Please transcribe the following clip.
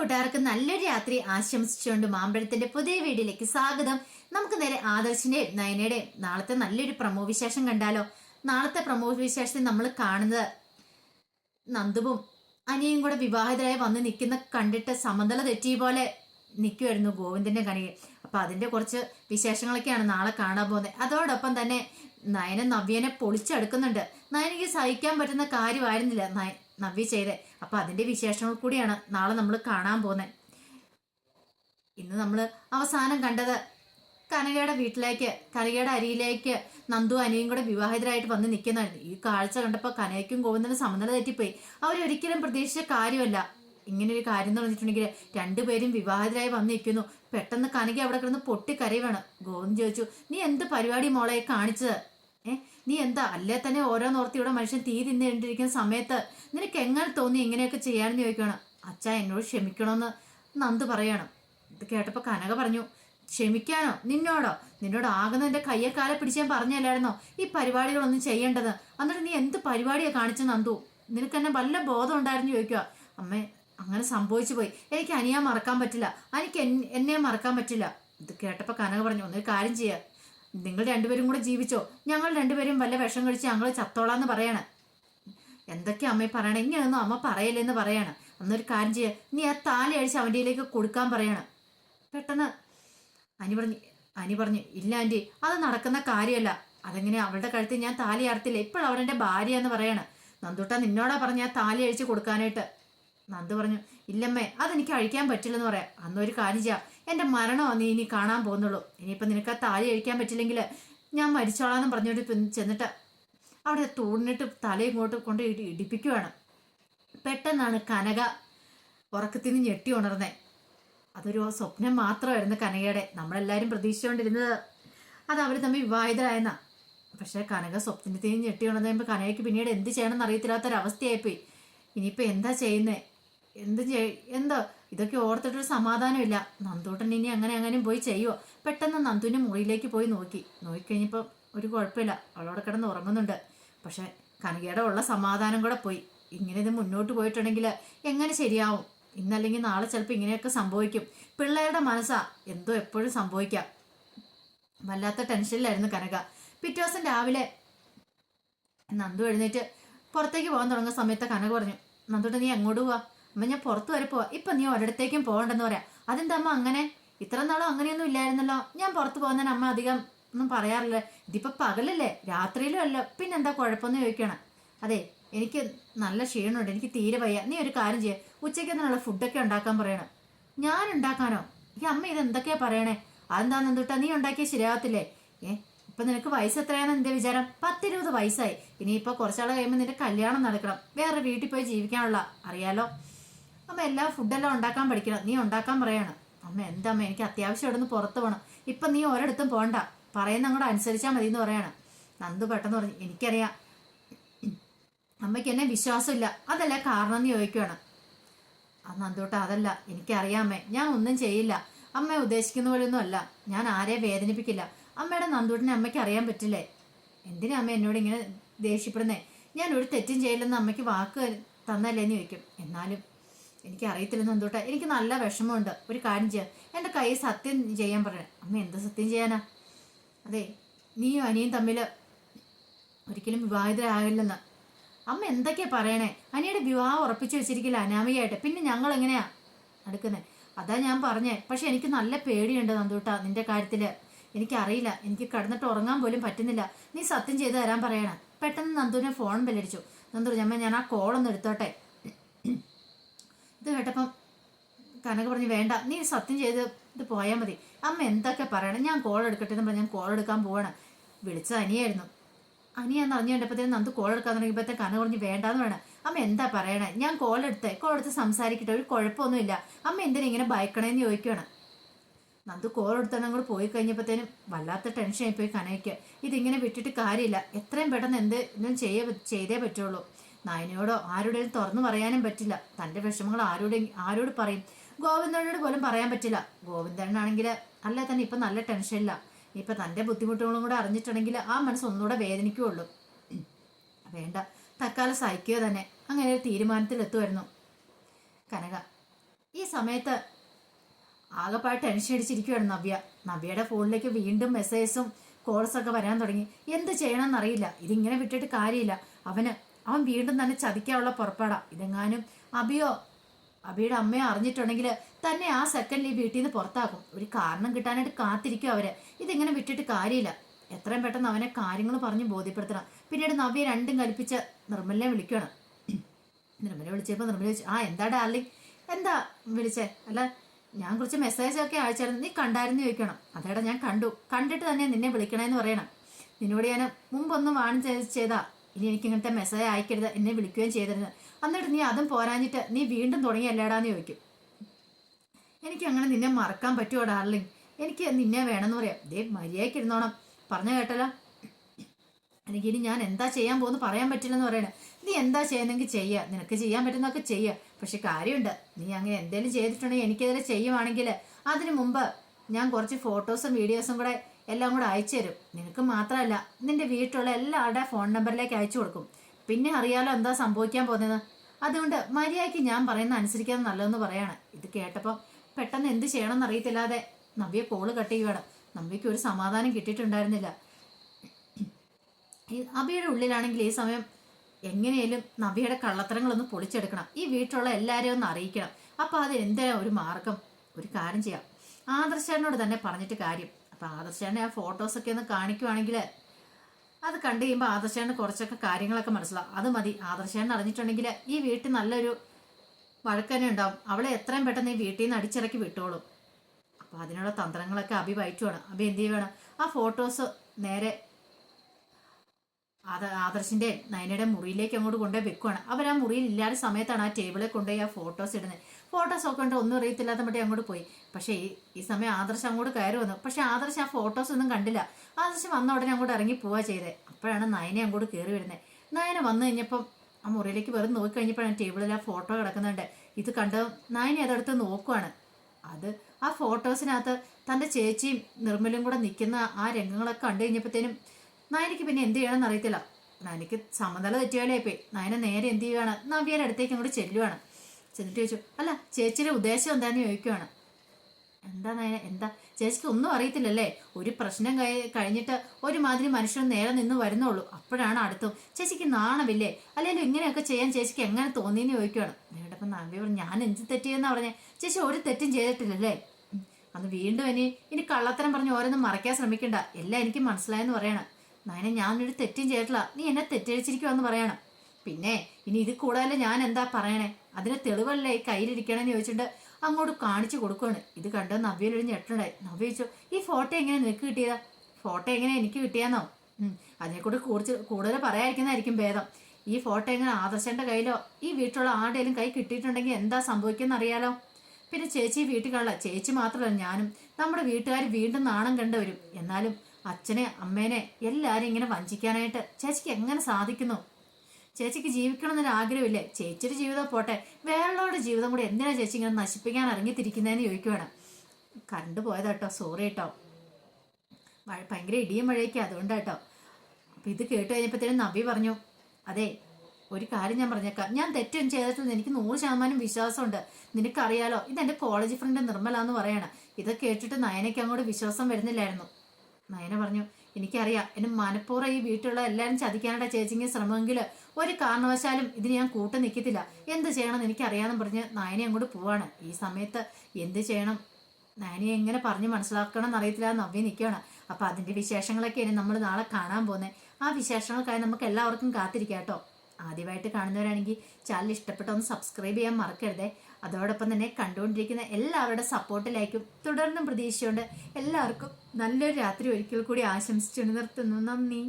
കൂട്ടുകാർക്ക് നല്ലൊരു രാത്രി ആശംസിച്ചുകൊണ്ട് മാമ്പഴത്തിന്റെ പുതിയ വീഡിയോയിലേക്ക് സ്വാഗതം. നമുക്ക് നേരെ ആദർശിന്റെയും നയനയുടെയും നാളത്തെ നല്ലൊരു പ്രമോ വിശേഷം കണ്ടാലോ? നാളത്തെ പ്രമോ വിശേഷത്തിൽ നമ്മൾ കാണുന്നത് നന്ദുവും അനിയും കൂടെ വിവാഹിതരായി വന്ന് നിൽക്കുന്ന കണ്ടിട്ട് സമനില തെറ്റിയ പോലെ നിൽക്കുമായിരുന്നു ഗോവിന്ദന്റെ കണിയിൽ. അപ്പൊ അതിന്റെ കുറച്ച് വിശേഷങ്ങളൊക്കെയാണ് നാളെ കാണാൻ പോകുന്നത്. അതോടൊപ്പം തന്നെ നയന നവ്യനെ പൊളിച്ചെടുക്കുന്നുണ്ട്. നയനിക്ക് സഹിക്കാൻ പറ്റുന്ന കാര്യമായിരുന്നില്ല. നയ നവ്യ ചെയ്തേ. അപ്പൊ അതിന്റെ വിശേഷങ്ങൾ കൂടിയാണ് നാളെ നമ്മൾ കാണാൻ പോകുന്നത് ഇന്ന് നമ്മൾ അവസാനം കണ്ടത് കനകയുടെ വീട്ടിലേക്ക് കനകയുടെ അരിയിലേക്ക് നന്ദു അനിയും കൂടെ വിവാഹിതരായിട്ട് വന്ന് നിൽക്കുന്നതായിരുന്നു ഈ കാഴ്ച കണ്ടപ്പോൾ കനകയ്ക്കും ഗോവിന്ദനും സമനില തെറ്റിപ്പോയി. അവരൊരിക്കലും പ്രതീക്ഷിച്ച കാര്യമല്ല. ഇങ്ങനെ ഒരു കാര്യം എന്ന് പറഞ്ഞിട്ടുണ്ടെങ്കിൽ രണ്ടുപേരും വിവാഹിതരായി വന്ന് നിൽക്കുന്നു പെട്ടെന്ന് കനക അവിടെ കിടന്ന് പൊട്ടിക്കരയുവാണ്. ഗോവിന്ദ് ചോദിച്ചു നീ എന്ത് പരിപാടി മോളെ കാണിച്ചത്? നീ എന്താ അല്ലേ തന്നെ ഓരോ നോർത്തി ഇവിടെ മനുഷ്യൻ തീ തിന്നിരിക്കുന്ന സമയത്ത് നിനക്ക് എങ്ങനെ തോന്നി ഇങ്ങനെയൊക്കെ ചെയ്യാനെന്ന് ചോദിക്കുകയാണ് അച്ഛ എന്നോട് ക്ഷമിക്കണമെന്ന് നന്ദു പറയണം. ഇത് കേട്ടപ്പോൾ കനക പറഞ്ഞു ക്ഷമിക്കാനോ? നിന്നോടോ? നിന്നോട് ആകുന്നതിന്റെ കയ്യെ കാലെ പിടിച്ചാൻ പറഞ്ഞല്ലായിരുന്നോ? ഈ പരിപാടികളൊന്നും ചെയ്യേണ്ടത്? എന്നിട്ട് നീ എന്ത് പരിപാടിയാ കാണിച്ച നന്ദു? നിനക്ക് എന്നെ വല്ല ബോധം ഉണ്ടായിരുന്നു ചോദിക്കുക അമ്മേ അങ്ങനെ സംഭവിച്ചു പോയി. എനിക്ക് അനിയാൻ മറക്കാൻ പറ്റില്ല. എനിക്ക് എന്നെ മറക്കാൻ പറ്റില്ല. ഇത് കേട്ടപ്പോൾ കനക പറഞ്ഞു ഒന്നൊരു കാര്യം ചെയ്യുക നിങ്ങൾ രണ്ടുപേരും കൂടെ ജീവിച്ചോ? ഞങ്ങൾ രണ്ടുപേരും വല്ല വിഷം കഴിച്ച് ഞങ്ങൾ ചത്തോളാന്ന് പറയണേ. എന്തൊക്കെയാ അമ്മ പറയണേ? ഇങ്ങനെയൊന്നും അമ്മ പറയലെന്ന് പറയാണ്. അന്നൊരു കാര്യം ചെയ്യുക നീ ആ താലി അഴിച്ച് അവന്റെയിലേക്ക് കൊടുക്കാൻ പറയണം. പെട്ടെന്ന് അനി പറഞ്ഞു അനി പറഞ്ഞു ഇല്ല ആന്റി അത് നടക്കുന്ന കാര്യമല്ല. അതെങ്ങനെ അവളുടെ കഴുത്തിൽ ഞാൻ താലി അറത്തില്ല ഇപ്പോൾ അവളെന്റെ ഭാര്യ എന്ന് പറയണം. നന്ദുട്ട നിന്നോടാ പറഞ്ഞ താലി അഴിച്ച് കൊടുക്കാനായിട്ട്. നന്ദു പറഞ്ഞു ഇല്ലമ്മേ അതെനിക്ക് അഴിക്കാൻ പറ്റില്ലെന്ന് പറയാം. അന്നൊരു കാര്യം ചെയ്യാം. എന്റെ മരണമോ നീ ഇനി കാണാൻ പോകുന്നുള്ളൂ. ഇനിയിപ്പോൾ നിനക്ക് ആ താലി അഴിക്കാൻ പറ്റില്ലെങ്കിൽ ഞാൻ മരിച്ചോളാന്ന് പറഞ്ഞോട്ട് ചെന്നിട്ട് അവിടെ തൂണിട്ട് തല ഇങ്ങോട്ട് കൊണ്ട് ഇടി ഇടിപ്പിക്കുവാണ്. പെട്ടെന്നാണ് കനക ഉറക്കത്തിൽ നിന്ന് ഞെട്ടി ഉണർന്നേ. അതൊരു സ്വപ്നം മാത്രമായിരുന്നു കനകയുടെ. നമ്മളെല്ലാവരും പ്രതീക്ഷിച്ചുകൊണ്ടിരുന്നത് അത് അവർ തമ്മിൽ വിവാഹിതരായെന്നാ. പക്ഷേ കനക സ്വപ്നത്തിൽ ഞെട്ടി ഉണർന്നു കഴിയുമ്പോൾ കനകയ്ക്ക് പിന്നീട് എന്ത് ചെയ്യണമെന്ന് അറിയത്തില്ലാത്തൊരവസ്ഥയായിപ്പോയി. ഇനിയിപ്പോൾ എന്താ ചെയ്യുന്നേ? എന്ത് ചെയ് എന്തോ? ഇതൊക്കെ ഓർത്തിട്ടൊരു സമാധാനമില്ല. നന്ദൂട്ടൻ ഇനി അങ്ങനെ അങ്ങനെ പോയി ചെയ്യുമോ പെട്ടെന്ന് നന്ദുവിന്റെ മുറിയിലേക്ക് പോയി നോക്കി. നോക്കിക്കഴിഞ്ഞപ്പോൾ ഒരു കുഴപ്പമില്ല. അവളവിടെ കിടന്ന് ഉറങ്ങുന്നുണ്ട്. പക്ഷെ കനകയുടെ ഉള്ള സമാധാനം കൂടെ പോയി. ഇങ്ങനെ ഇത് മുന്നോട്ട് പോയിട്ടുണ്ടെങ്കിൽ എങ്ങനെ ശരിയാവും? ഇന്നല്ലെങ്കിൽ നാളെ ചിലപ്പോൾ ഇങ്ങനെയൊക്കെ സംഭവിക്കും. പിള്ളേരുടെ മനസ്സാ. എന്തോ എപ്പോഴും സംഭവിക്കാം. വല്ലാത്ത ടെൻഷനിലായിരുന്നു കനക. പിറ്റേ ദിവസം രാവിലെ നന്ദു എഴുന്നേറ്റ് പുറത്തേക്ക് പോകാൻ തുടങ്ങുന്ന സമയത്ത് കനക പറഞ്ഞു നന്ദുട്ട് നീ എങ്ങോട്ട് പോവാ? അമ്മ ഞാൻ പുറത്തു വരെ പോവാ. ഇപ്പൊ നീ ഒരിടത്തേക്കും പോകണ്ടെന്ന് പറയാ. അതെന്താ അമ്മ അങ്ങനെ? ഇത്ര നാളും അങ്ങനെയൊന്നും ഇല്ലായിരുന്നല്ലോ. ഞാൻ പുറത്തു പോകുന്നതിന് അമ്മ അധികം ഒന്നും പറയാറില്ല. ഇതിപ്പോ പകലല്ലേ? രാത്രിയിലും അല്ല. പിന്നെന്താ കുഴപ്പമെന്ന് ചോദിക്കണം. അതെ എനിക്ക് നല്ല ക്ഷീണമുണ്ട്. എനിക്ക് തീരെ വയ്യ. നീ ഒരു കാര്യം ചെയ്യ. ഉച്ചയ്ക്ക് എന്നുള്ള ഫുഡൊക്കെ ഉണ്ടാക്കാൻ പറയണം? ഞാൻ ഉണ്ടാക്കാനോ? ഈ അമ്മ ഇത് എന്തൊക്കെയാ പറയണേ? അതെന്താ നന്ദുട്ടാ നീ ഉണ്ടാക്കിയ ശരിയാവത്തില്ലേ? ഏ ഇപ്പൊ നിനക്ക് വയസ്സ് എത്രയാണെന്ന് എന്റെ വിചാരം? പത്തിരുപത് വയസ്സായി. ഇനിയിപ്പോ കുറച്ചാൾ കഴിയുമ്പോൾ നിന്റെ കല്യാണം നടക്കണം. വേറെ വീട്ടിൽ പോയി ജീവിക്കാനുള്ള. അറിയാലോ? അമ്മ എല്ലാ ഫുഡെല്ലാം ഉണ്ടാക്കാൻ പഠിക്കണം. നീ ഉണ്ടാക്കാൻ പറയണം. അമ്മ എന്താ അമ്മ എനിക്ക് അത്യാവശ്യം ഇവിടെ നിന്ന് പുറത്ത് പോകണം ഇപ്പൊ നീ ഒരിടത്തും പോകണ്ട പറയുന്ന അങ്ങോട്ട് അനുസരിച്ചാൽ മതി എന്ന് പറയണം. നന്ദു പെട്ടെന്ന് പറഞ്ഞു എനിക്കറിയാം. അമ്മയ്ക്ക് എന്നെ വിശ്വാസമില്ല. അതല്ല കാരണം എന്ന് ചോദിക്കുവാണ്. ആ നന്ദൂട്ട അതല്ല. എനിക്കറിയാമേ ഞാൻ ഒന്നും ചെയ്യില്ല. അമ്മ ഉദ്ദേശിക്കുന്ന പോലെയൊന്നും അല്ല. ഞാൻ ആരെ വേദനിപ്പിക്കില്ല. അമ്മയുടെ നന്ദൂട്ടിനെ അമ്മയ്ക്ക് അറിയാൻ പറ്റില്ലേ? എന്തിനാ അമ്മ എന്നോട് ഇങ്ങനെ ദേഷ്യപ്പെടുന്നേ? ഞാൻ ഒരു തെറ്റും ചെയ്യില്ലെന്ന് അമ്മയ്ക്ക് വാക്ക് തന്നല്ലേ തന്നല്ലേന്ന് ചോദിക്കും. എന്നാലും എനിക്ക് അറിയത്തില്ല നന്ദൂട്ടാ എനിക്ക് നല്ല വിഷമമുണ്ട്. ഒരു കാര്യം ചെയ്യാം. എന്റെ കൈ സത്യം ചെയ്യാൻ പറയണം അമ്മ എന്താ സത്യം ചെയ്യാനാ? അതെ നീയും അനിയും തമ്മിൽ ഒരിക്കലും വിവാഹിതരാകില്ലെന്ന് അമ്മ എന്തൊക്കെയാ പറയണേ? അനിയുടെ വിവാഹം ഉറപ്പിച്ചു വെച്ചിരിക്കില്ല അനാമികയായിട്ട്. പിന്നെ ഞങ്ങൾ എങ്ങനെയാ നടക്കുന്നത് അതാ ഞാൻ പറഞ്ഞേ. പക്ഷെ എനിക്ക് നല്ല പേടിയുണ്ട് നന്ദൂട്ട നിന്റെ കാര്യത്തിൽ എനിക്കറിയില്ല. എനിക്ക് കിടന്നിട്ട് ഉറങ്ങാൻ പോലും പറ്റുന്നില്ല. നീ സത്യം ചെയ്ത് തരാൻ പറയണം. പെട്ടെന്ന് നന്ദുവിനെ ഫോൺ ബെല്ലടിച്ചു. നന്ദു ഞമ്മ ഞാൻ ആ കോളൊന്ന് എടുത്തോട്ടെ. ഇത് കേട്ടപ്പം കനക പറഞ്ഞു വേണ്ട നീ സത്യം ചെയ്ത് ഇത് പോയാൽ മതി. അമ്മ എന്തൊക്കെ പറയണം? ഞാൻ കോൾ എടുക്കട്ടെ എന്ന് പറഞ്ഞ് ഞാൻ കോൾ എടുക്കാൻ പോവാണ്. വിളിച്ചത് അനിയായിരുന്നു. അനിയാന്ന് അറിഞ്ഞു കണ്ടപ്പോഴത്തേനും നന്ദു കോൾ എടുക്കാൻ തുടങ്ങിയപ്പോഴത്തെ പറഞ്ഞു പറഞ്ഞ് വേണ്ടാന്ന് വേണം അമ്മ എന്താ പറയണേ? ഞാൻ കോൾ എടുത്ത്. കോൾ എടുത്ത് സംസാരിക്കട്ടെ. ഒരു കുഴപ്പമൊന്നുമില്ല. അമ്മ എന്തിനാ ഇങ്ങനെ ഭയക്കണേന്ന് ചോദിക്കുകയാണ് നന്ദു കോൾ എടുത്താണ് അങ്ങോട്ട് പോയി കഴിഞ്ഞപ്പോഴത്തേനും വല്ലാത്ത ടെൻഷൻ ആയിപ്പോയി കനയ്ക്ക് ഇതിങ്ങനെ വിട്ടിട്ട് കാര്യമില്ല. എത്രയും പെട്ടെന്ന് എന്ത് ഇതും ചെയ്യേ ചെയ്തേ പറ്റുള്ളൂ. നായനയോടോ ആരോടെയും തുറന്നു പറയാനും പറ്റില്ല. തന്റെ വിഷമങ്ങൾ ആരോട് ആരോട് പറയും? ഗോവിന്ദനോട് പോലും പറയാൻ പറ്റില്ല. ഗോവിന്ദനാണെങ്കിൽ അല്ല തന്നെ ഇപ്പം നല്ല ടെൻഷനില്ല ഇപ്പം തന്റെ ബുദ്ധിമുട്ടുകളും കൂടെ അറിഞ്ഞിട്ടുണ്ടെങ്കിൽ ആ മനസ്സ് ഒന്നുകൂടെ വേദനിക്കുകയുള്ളൂ വേണ്ട തക്കാലം സഹിക്കുക തന്നെ. അങ്ങനെ ഒരു തീരുമാനത്തിലെത്തുമായിരുന്നു കനക ഈ സമയത്ത് ആകെപ്പാട് ടെൻഷൻ അടിച്ചിരിക്കുകയാണ് നവ്യ. നവ്യയുടെ ഫോണിലേക്ക് വീണ്ടും മെസ്സേജസും കോൾസൊക്കെ വരാൻ തുടങ്ങി. എന്ത് ചെയ്യണമെന്നറിയില്ല. ഇതിങ്ങനെ വിട്ടിട്ട് കാര്യമില്ല. അവന് അവൻ വീണ്ടും തന്നെ ചതിക്കാനുള്ള പുറപ്പാടാ. ഇതെങ്ങാനും അബിയോ അബിയുടെ അമ്മയോ അറിഞ്ഞിട്ടുണ്ടെങ്കിൽ തന്നെ ആ സെക്കൻഡിൽ വീട്ടിൽ നിന്ന് പുറത്താക്കും. ഒരു കാരണം കിട്ടാനായിട്ട് കാത്തിരിക്കും അവർ. ഇതിങ്ങനെ വിട്ടിട്ട് കാര്യമില്ല. എത്രയും പെട്ടെന്ന് അവനെ കാര്യങ്ങൾ പറഞ്ഞ് ബോധ്യപ്പെടുത്തണം. പിന്നീട് നവ്യ രണ്ടും കൽപ്പിച്ച് നിർമ്മലിനെ വിളിക്കണം. നിർമ്മല വിളിച്ചപ്പോൾ നിർമ്മല ചോദിച്ചു ആ എന്താ ഡാർലിംഗ്? എന്താ വിളിച്ചേ? അല്ല ഞാൻ കുറച്ച് മെസ്സേജ് ഒക്കെ അയച്ചായിരുന്നു. നീ കണ്ടായിരുന്നു ചോദിക്കണം. അതേടാ ഞാൻ കണ്ടു. കണ്ടിട്ട് തന്നെ നിന്നെ വിളിക്കണമെന്ന് പറയണം. നിന്നോട് ഞാൻ മുമ്പൊന്നും വാണിജ്യ ചെയ്താ ഇനി എനിക്ക് ഇങ്ങനത്തെ മെസ്സേജ് അയക്കരുത് എന്നെ വിളിക്കുകയും ചെയ്തിരുന്നു എന്നിട്ട് നീ അതും പോരാഞ്ഞിട്ട് നീ വീണ്ടും തുടങ്ങി തുടങ്ങിയല്ലേടാന്ന് ചോദിക്കും. എനിക്ക് അങ്ങനെ നിന്നെ മറക്കാൻ പറ്റുമോ ഡാർലിംഗ്? എനിക്ക് നിന്നെ വേണമെന്ന് പറയാം. ദേ മര്യാദയ്ക്ക് ഇരുന്നോണം പറഞ്ഞു കേട്ടല്ലോ? എനിക്ക് ഇനി ഞാൻ എന്താ ചെയ്യാൻ പോകുന്നു പറയാൻ പറ്റില്ലെന്ന് പറയണേ. നീ എന്താ ചെയ്യുന്നെങ്കിൽ ചെയ്യുക നിനക്ക് ചെയ്യാൻ പറ്റുന്നതൊക്കെ ചെയ്യുക പക്ഷെ കാര്യമുണ്ട്. നീ അങ്ങനെ എന്തെങ്കിലും ചെയ്തിട്ടുണ്ടെങ്കിൽ എനിക്കെതിരെ ചെയ്യുവാണെങ്കിൽ അതിനു മുമ്പ് ഞാൻ കുറച്ച് ഫോട്ടോസും വീഡിയോസും കൂടെ എല്ലാം കൂടെ അയച്ചു തരും. നിനക്ക് മാത്രമല്ല നിന്റെ വീട്ടിലുള്ള എല്ലാവരുടെ ഫോൺ നമ്പറിലേക്ക് അയച്ചു കൊടുക്കും. പിന്നെ അറിയാലോ എന്താ സംഭവിക്കാൻ പോകുന്നത്? അതുകൊണ്ട് മര്യാദയ്ക്ക് ഞാൻ പറയുന്ന അനുസരിക്കാൻ നല്ലതെന്ന് പറയാണ്. ഇത് കേട്ടപ്പോൾ പെട്ടെന്ന് എന്ത് ചെയ്യണമെന്ന് അറിയത്തില്ലാതെ നവ്യ കോൾ കട്ട് ചെയ്യുകയാണ് നവ്യക്ക് ഒരു സമാധാനം കിട്ടിയിട്ടുണ്ടായിരുന്നില്ല. അബിയുടെ ഉള്ളിലാണെങ്കിൽ ഈ സമയം എങ്ങനെയാലും നവ്യയുടെ കള്ളത്തരങ്ങളൊന്ന് പൊളിച്ചെടുക്കണം. ഈ വീട്ടിലുള്ള എല്ലാവരെയും ഒന്ന് അറിയിക്കണം. അപ്പോൾ അത് എന്തിനാ ഒരു മാർഗം? ഒരു കാര്യം ചെയ്യാം. ആദർശനോട് തന്നെ പറഞ്ഞിട്ട് കാര്യം. അപ്പൊ ആദർശനെ ആ ഫോട്ടോസൊക്കെ ഒന്ന് കാണിക്കുവാണെങ്കിൽ അത് കണ്ടു കഴിയുമ്പോൾ ആദർശന് കുറച്ചൊക്കെ കാര്യങ്ങളൊക്കെ മനസ്സിലാവും. അത് മതി. ആദർശന് അറിഞ്ഞിട്ടുണ്ടെങ്കിൽ ഈ വീട്ടിൽ നല്ലൊരു വഴക്കനെ ഉണ്ടാവും. അവളെ എത്രയും പെട്ടെന്ന് ഈ വീട്ടിൽ നിന്ന് അടിച്ചിറക്കി വിട്ടോളും. അപ്പൊ അതിനുള്ള തന്ത്രങ്ങളൊക്കെ അഭി വയറ്റുവാണ് അഭി എന്ത് ചെയ്യുവാണ്? ആ ഫോട്ടോസ് നേരെ ആദ ആദർശിന്റെ നയനയുടെ മുറിയിലേക്ക് അങ്ങോട്ട് കൊണ്ടുപോയി വെക്കുവാണ്. അവർ ആ മുറിയിൽ ഇല്ലാത്ത സമയത്താണ് ആ ടേബിളിൽ കൊണ്ടുപോയി ആ ഫോട്ടോസ് ഇടുന്നത്. ഫോട്ടോസ് ഒക്കെ ഉണ്ട് ഒന്നും അറിയത്തില്ലാത്ത മറ്റേ അങ്ങോട്ട് പോയി. പക്ഷേ ഈ സമയം ആദർശ് അങ്ങോട്ട് കയറി വന്നു. പക്ഷേ ആദർശ് ആ ഫോട്ടോസ് ഒന്നും കണ്ടില്ല. ആദർശ് വന്ന ഉടനെ അങ്ങോട്ട് ഇറങ്ങി പോവാ ചെയ്തേ. അപ്പോഴാണ് നയനെ അങ്ങോട്ട് കയറി വരുന്നത് നയന വന്നു കഴിഞ്ഞപ്പം ആ മുറിയിലേക്ക് വെറും നോക്കി കഴിഞ്ഞപ്പോഴാണ് ടേബിളിൽ ആ ഫോട്ടോ കിടക്കുന്നുണ്ട്. ഇത് കണ്ട് നയന അതെടുത്ത് നോക്കുവാണ്. അത് ആ ഫോട്ടോസിനകത്ത് തന്റെ ചേച്ചിയും നിർമ്മലും കൂടെ നിൽക്കുന്ന ആ രംഗങ്ങളൊക്കെ കണ്ടു കഴിഞ്ഞപ്പോഴത്തേനും നയനയ്ക്ക് പിന്നെ എന്ത് ചെയ്യണമെന്ന് അറിയത്തില്ല. നയനയ്ക്ക് സമനില തെറ്റിയാലേ പോയി നയന നേരെ എന്ത് ചെയ്യുകയാണ് നവ്യയുടെ അടുത്തേക്ക് അങ്ങോട്ട് ചെല്ലുവാണ്. ചെന്നിട്ട് ചോദിച്ചു അല്ല ചേച്ചിയുടെ ഉദ്ദേശം എന്താന്ന് ചോദിക്കുവാണ്. എന്താ നയന? എന്താ? ചേച്ചിക്ക് ഒന്നും അറിയത്തില്ലല്ലേ? ഒരു പ്രശ്നം കഴി കഴിഞ്ഞിട്ട് ഒരുമാതിരി മനുഷ്യൻ നേരെ നിന്ന് വരുന്നുള്ളൂ. അപ്പോഴാണ് അടുത്തും ചേച്ചിക്ക് നാണമില്ലേ? അല്ലെങ്കിൽ ഇങ്ങനെയൊക്കെ ചെയ്യാൻ ചേച്ചിക്ക് എങ്ങനെ തോന്നിയെന്ന് ചോദിക്കുവാണ്. വേണ്ടപ്പം നമ്പി പറഞ്ഞു ഞാൻ എന്ത് തെറ്റിയെന്നാ പറഞ്ഞേ? ചേച്ചി ഒരു തെറ്റും ചെയ്തിട്ടില്ലല്ലേ? അന്ന് വീണ്ടും ഇനി ഇനി കള്ളത്തരം പറഞ്ഞ് ഓരോന്നും മറയ്ക്കാൻ ശ്രമിക്കണ്ട. എല്ലാം എനിക്ക് മനസ്സിലായെന്ന് പറയണം. നയന ഞാനൊരു തെറ്റും ചെയ്തിട്ടില്ല. നീ എന്നെ തെറ്റിദ്ധരിച്ചിരിക്കുവാന്ന് പറയണം. പിന്നെ ഇനി ഇത് കൂടാതെ ഞാൻ എന്താ പറയണേ? അതിന് തെളിവല്ലേ കയ്യിലിരിക്കണമെന്ന് ചോദിച്ചിട്ട് അങ്ങോട്ട് കാണിച്ചു കൊടുക്കുവാണ്. ഇത് കണ്ടു? നവ്യയിലൊരു ഞെട്ടുണ്ടായി നവ്യ ചോദിച്ചു ഈ ഫോട്ടോ എങ്ങനെ നിനക്ക് കിട്ടിയതാ? ഫോട്ടോ എങ്ങനെ എനിക്ക് കിട്ടിയാന്നോ? അതിനെക്കൂടി കൂടുതൽ കൂടുതൽ പറയാതിരിക്കുന്നതായിരിക്കും ഭേദം. ഈ ഫോട്ടോ എങ്ങനെ ആദർശന്റെ കയ്യിലോ ഈ വീട്ടിലുള്ള ആരുടെയും കൈ കിട്ടിയിട്ടുണ്ടെങ്കിൽ എന്താ സംഭവിക്കുന്ന അറിയാലോ പിന്നെ ചേച്ചി വീട്ടിൽ കാണില്ല ചേച്ചി മാത്രമല്ല ഞാനും നമ്മുടെ വീട്ടുകാർ വീണ്ടും നാണം കണ്ടുവരും. എന്നാലും അച്ഛനെ അമ്മേനെ എല്ലാവരും ഇങ്ങനെ വഞ്ചിക്കാനായിട്ട് ചേച്ചിക്ക് എങ്ങനെ സാധിക്കുന്നു? ചേച്ചിക്ക് ജീവിക്കണം എന്നൊരു ആഗ്രഹമില്ലേ ചേച്ചിയുടെ ജീവിതം പോട്ടെ. വേറെയുള്ളവരുടെ ജീവിതം കൂടി എന്തിനാ ചേച്ചി ഇങ്ങനെ നശിപ്പിക്കാൻ ഇറങ്ങിത്തിരിക്കുന്നതെന്ന് ചോദിക്കുവാണ്. കറണ്ട് പോയതാട്ടോ. സോറി കേട്ടോ മഴ ഭയങ്കര ഇടിയും മഴയൊക്കെ അതുകൊണ്ടാട്ടോ. അപ്പൊ ഇത് കേട്ട് കഴിഞ്ഞപ്പോഴത്തേനും നബി പറഞ്ഞു അതെ ഒരു കാര്യം ഞാൻ പറഞ്ഞേക്കാം. ഞാൻ തെറ്റും ചെയ്തിട്ടില്ല എനിക്ക് നൂറ് ശതമാനം വിശ്വാസമുണ്ട്. നിനക്കറിയാലോ എന്റെ കോളേജ് ഫ്രണ്ട് നിർമ്മല എന്ന് പറയാണ്. ഇത് കേട്ടിട്ട് നയനയ്ക്ക് അങ്ങോട്ട് വിശ്വാസം വരുന്നില്ലായിരുന്നു. നയന പറഞ്ഞു എനിക്കറിയാം. എന്നെ മനഃപൂർവം ഈ വീട്ടിലുള്ള എല്ലാവരും ചതിക്കാനായിട്ട് ചേച്ചിക്ക് ശ്രമമെങ്കിൽ ഒരു കാരണവശാലും ഇതിന് ഞാൻ കൂട്ടു നിൽക്കത്തില്ല. എന്ത് ചെയ്യണമെന്ന് എനിക്കറിയാമെന്ന് പറഞ്ഞ് നയനെ അങ്ങോട്ട് പോവാണ്. ഈ സമയത്ത് എന്ത് ചെയ്യണം? നയനെ എങ്ങനെ പറഞ്ഞ് മനസ്സിലാക്കണം എന്നറിയത്തില്ല നവ്യ നിൽക്കുകയാണ്. അപ്പോൾ അതിന്റെ ഇനി നമ്മൾ നാളെ കാണാൻ പോകുന്നത് ആ വിശേഷങ്ങൾക്കായി നമുക്ക് എല്ലാവർക്കും കാത്തിരിക്കാം കേട്ടോ. ആദ്യമായിട്ട് കാണുന്നവരാണെങ്കിൽ ചാനൽ ഇഷ്ടപ്പെട്ടൊന്ന് സബ്സ്ക്രൈബ് ചെയ്യാൻ മറക്കരുതേ. അതോടൊപ്പം തന്നെ കണ്ടുകൊണ്ടിരിക്കുന്ന എല്ലാവരുടെ സപ്പോർട്ടിലായിരിക്കും തുടർന്നും പ്രതീക്ഷയുണ്ട്. എല്ലാവർക്കും നല്ലൊരു രാത്രി ഒരിക്കൽ കൂടി ആശംസിച്ചു നിർത്തുന്നു. നന്ദി.